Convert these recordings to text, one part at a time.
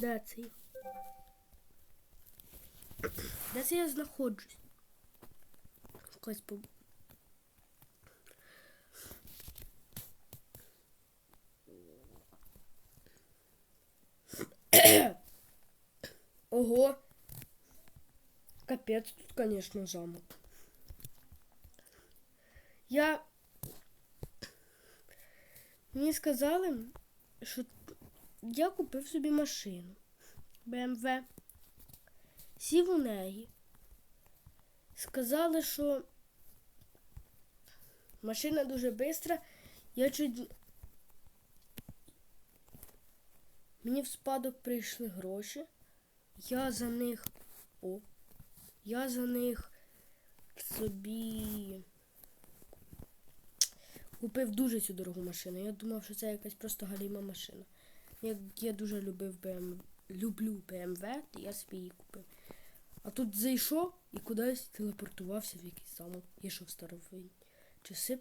Де це? Де це я знаходжусь? Якось по... Ого! Капец тут, конечно, замок. Я... Мені сказали, що я купив собі машину. БМВ. Сів у неї. Сказали, що машина дуже швидка. Я чуть. Мені в спадок прийшли гроші. Я за них. О. Я за них собі купив дуже цю дорогу машину. Я думав, що це якась просто галіма машина. Як я дуже любив БМВ, люблю БМВ, то я собі її купив. А тут зайшов і кудись телепортувався в якийсь замок. Я що в старовинні часи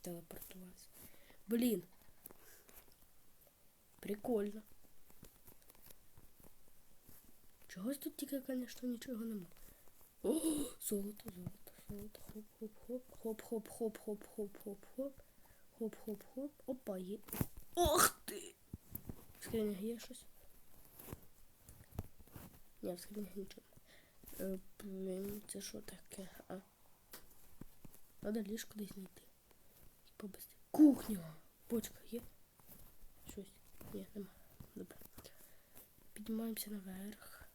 телепортувався. Блін. Прикольно. Чогось тут тільки, звісно, нічого нема. О, золото, золото, золото. Хоп-хоп-хоп. хоп, хоп, хоп, хоп, хоп, хоп, хоп. Хоп, хоп, хоп. Опа, є. Ох ти! В скринях є щось? Ні, в скринях нічого. Е, Блін, це що таке? А? Надо ліжко десь знайти. Побисти. Кухня! Бочка є? Щось. Ні, нема. Добре. Піднімаємося наверх.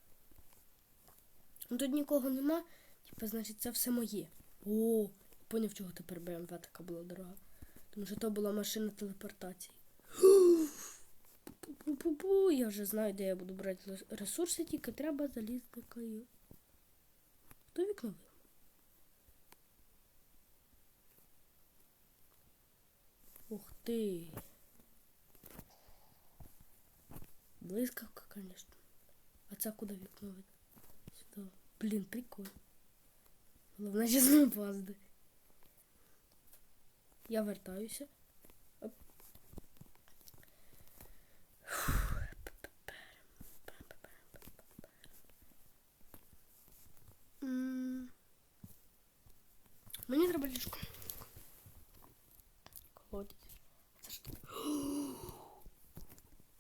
Ну тут нікого нема. Типа, значить, це все моє. О, поняв, чого тепер БМВ така була дорога. Тому що то була машина телепортації. Пу-пу-пу, Я вже знаю, де я буду брати ресурси, тільки треба залізти каю. Вікно вив? Ух ти. Блискавка, конечно. А це куди вікно видно? Сюди. Блін, прикольно. Головне, що не опазди. Я вертаюся. Оп. М. Мені треба ліжко. Колодязь. Це ж.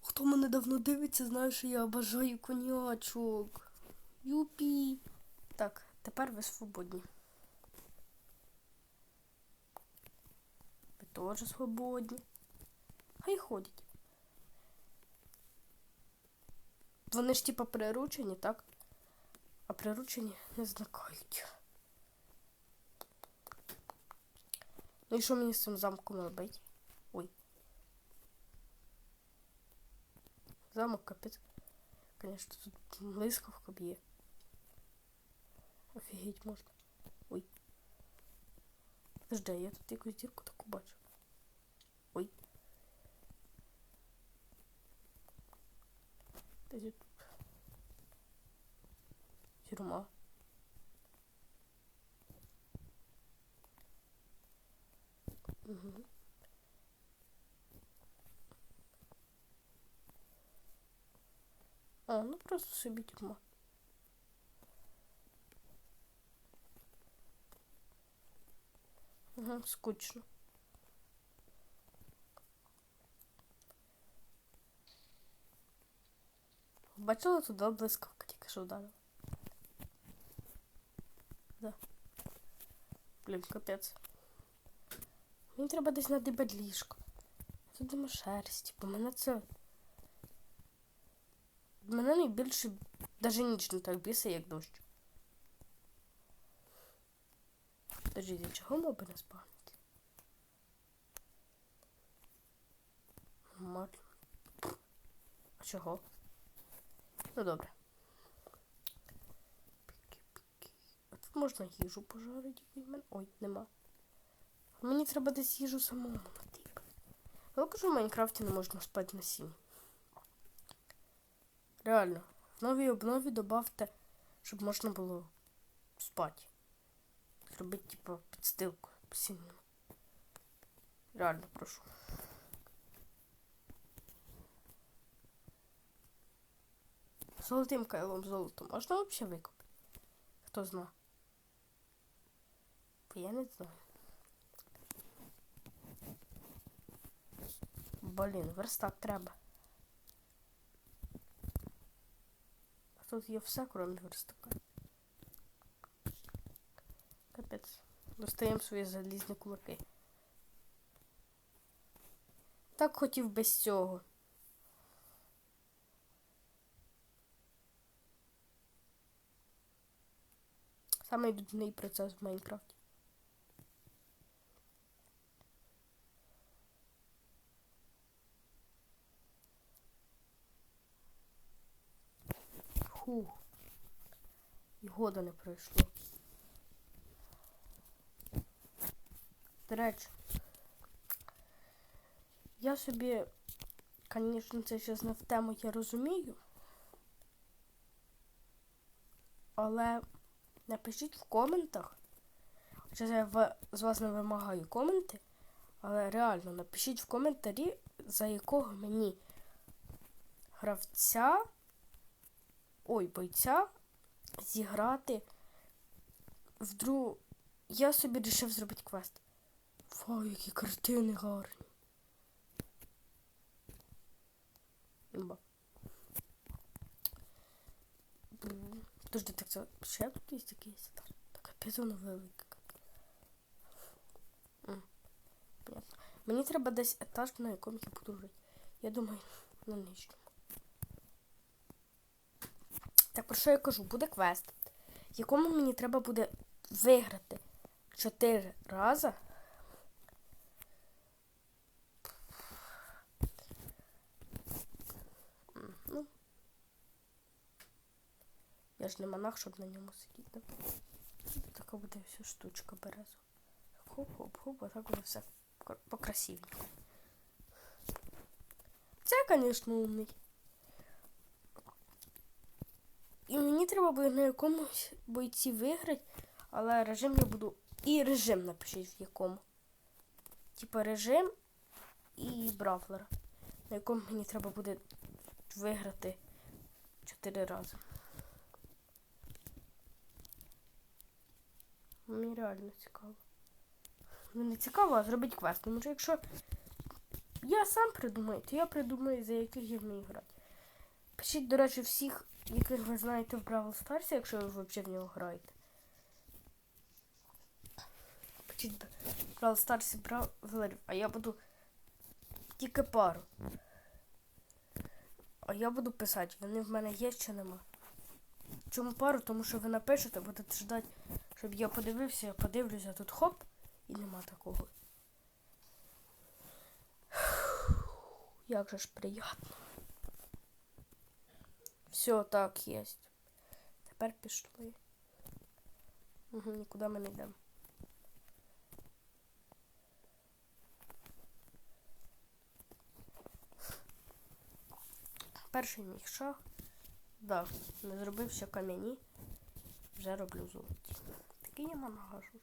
Хто мене давно дивиться, знає, що я бажаю конячок. Юпі. Так, тепер ви свободні. Ви теж свободні. Хай ходять. Вони ж типа приручені, так? А приручені не зникають. Ну і що мені з цим замком робити? Ой. Замок капець. Конечно, тут блискавка б'є. Офігеть можна. Ой. Подожди, я тут якусь дірку таку бачу. Ой. Тюрма. Угу. А, ну просто собі тюрма. Ага, скучно. Бачила туди блискавка тільки що вдарила. Да. Блін, капець. Мені треба десь надибати ліжко. Тут нема шерсті, бо мене це. Мене найбільше навіть ніч не так бісить, як дощ. Подождите, чого моби не спавнять? Мар. А чого? Ну добре. Піки-піки. А тут можна їжу пожарити. Ой, нема. Мені треба десь їжу самому знайти. Я кажу, в Майнкрафті не можна спати на сіні. Реально. В новій обнові добавте, щоб можна було спати. Зробити, типу, підстилку по постійно. Реально прошу. Золотим кайлом золото можна взагалі викупити? Хто зна? Бо я не знаю. Блін, верстак треба. А тут є все, крім верстака. Капець. Достаємо свої залізні кулаки. Так хотів без цього. Самий нудний процес в Майнкрафті. Фу. І года не пройшло. До речі, я собі, звісно, це зараз не в тему, я розумію. Але напишіть в коментах. Хоча я з вас не вимагаю коменти, але реально напишіть в коментарі, за якого мені гравця, ой, бойця зіграти в другу. Я собі вирішив зробити квест. Вау, які картини гарні. Подожди, так це ще тут є якийсь етаж? Так капець воно велике. Мені треба десь етаж, на якому я буду жити. Я думаю, на нижньому. Так про що я кажу? Буде квест, якому мені треба буде виграти чотири рази. Ну. Я ж не монах, щоб на ньому сидіти. Така буде вся штучка березу. Хоп-хоп-хоп, а так буде все кр- покрасивенько. Це, звісно, умний. І мені треба буде на якомусь бойці виграти, але режим я буду. І режим напишіть в якому. Типа режим і бравлер. На якому мені треба буде виграти 4 рази. Мені реально цікаво. Ну не цікаво, а зробити квест. Тому що якщо я сам придумаю, то я придумаю, за яких я вмію грати. Пишіть, до речі, всіх, яких ви знаєте в Бравл Старсі, якщо ви взагалі в нього граєте. Пишіть Бравл Старсі Бравлерів, а я буду тільки пару. А я буду писати, вони в мене є чи нема. Чому пару? Тому що ви напишете, будете ждати, щоб я подивився, я подивлюся, тут хоп, і нема такого. Як же ж приємно. Все, так, є. Тепер пішли. Угу, нікуди ми не йдемо. Перший мій шаг. Да, не зробив ще кам'яні. Вже роблю золоті. Такий я нагажу.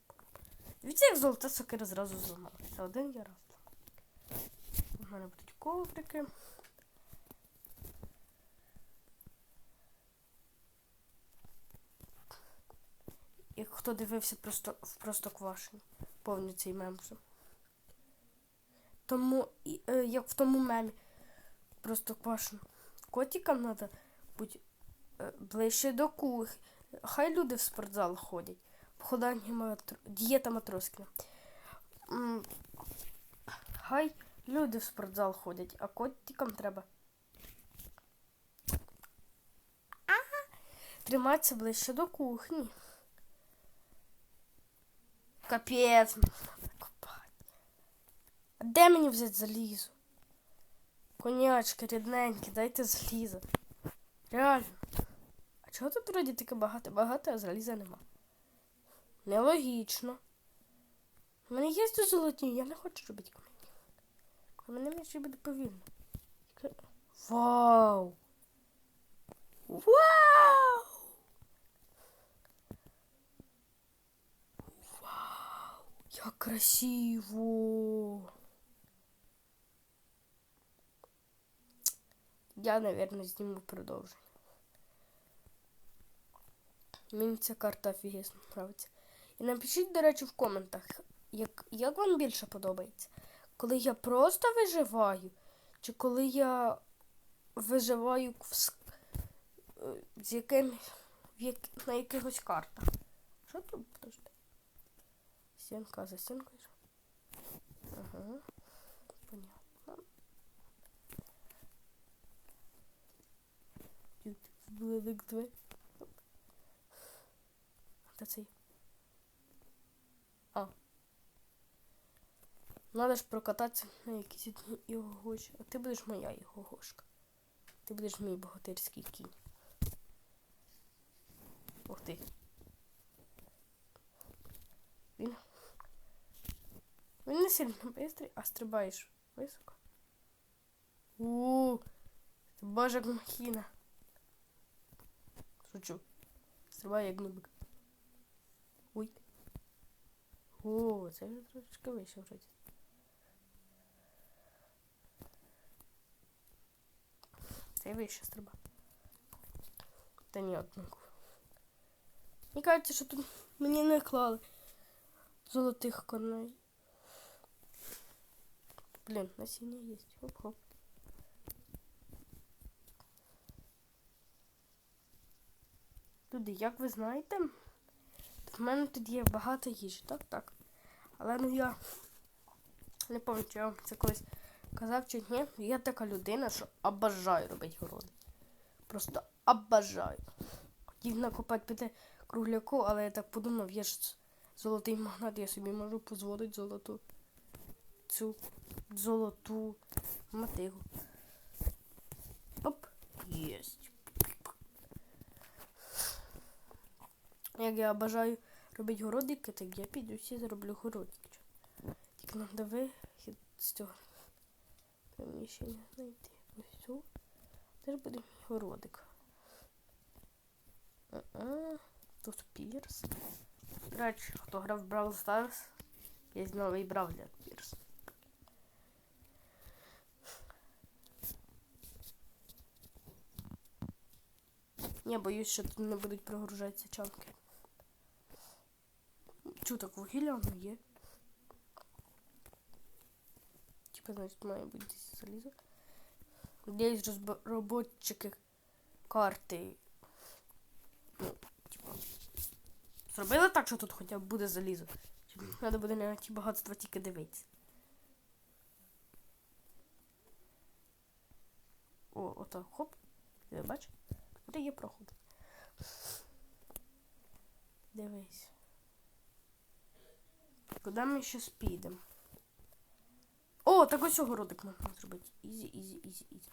Дивіться, як золота сокира зразу зламалася. Один я раз. У мене будуть коврики. Як хто дивився просто в просто квашені, повний цей мем. вже. Тому, і, е, як в тому мемі, просто квашено. Котикам треба бути е, ближче до кухні. Хай люди в спортзал ходять. Походання матро... дієта Матроскіна. Хай люди в спортзал ходять, а котикам треба. Ага. Триматися ближче до кухні. Капець. А де мені взяти залізо? Конячки, рідненькі, дайте залізо. Реально. А чого тут вроді таке багато? Багато, а заліза нема. Нелогічно. У мене є тут золоті, я не хочу робити камені. У мене мені ще буде повільно. Вау! Вау! Як красиво! Я, наверное, зніму продовження. Мені ця карта офігезно подобається. І напишіть, до речі, в коментах, як, як вам більше подобається. Коли я просто виживаю, чи коли я виживаю в, е, з яким, в на якихось картах. Що тут? Подожди. Стінка за стінкою. Ага. Понятно. Бледик дві. Де це? є? А. Надо ж прокататися на якісь одні його гоші. А ти будеш моя його гошка. Ти будеш мій богатирський кінь. Ух ти. Він. Він не сильно бистрий, а стрибаєш високо. У, ти божик махіна. Шучу. Стрибай як нубик. Ой. О, це вже трошечки вище вроді. Це вище стриба. Та ні, однаково. Мені кажеться, що тут мені не клали золотих коней. Блін, насіння є. Хоп-хоп. Люди, як ви знаєте, в мене тут є багато їжі, так? Так. Але ну я не пам'ятаю, я вам це колись казав чи ні. Я така людина, що обожаю робити городи. Просто обожаю. Хотів накопати піти кругляку, але я так подумав, я ж золотий магнат, я собі можу дозволити золоту цю золоту мотигу. Оп, єсть. Як я бажаю робити городики, так я піду і зроблю городики. Тільки треба вихід з цього приміщення знайти. Ось цю. Теж буде городик. А-а. Тут Пірс. Речі, хто грав в Brawl Stars, є новий Бравлер Пірс. Я боюсь, що тут не будуть прогружатися чанки. Чу так вугілля воно є. Типа, значить, має бути десь залізо. Надіюсь, розробники карти. Ну, типа. Зробили так, що тут хоча б буде залізо. Треба буде на ті багатства тільки дивитися. О, отак, хоп. Ти бачиш? Де є проход? Дивись. Куди ми ще підемо? О, так ось огородик можна зробити. Ізі, ізі, ізі, ізі.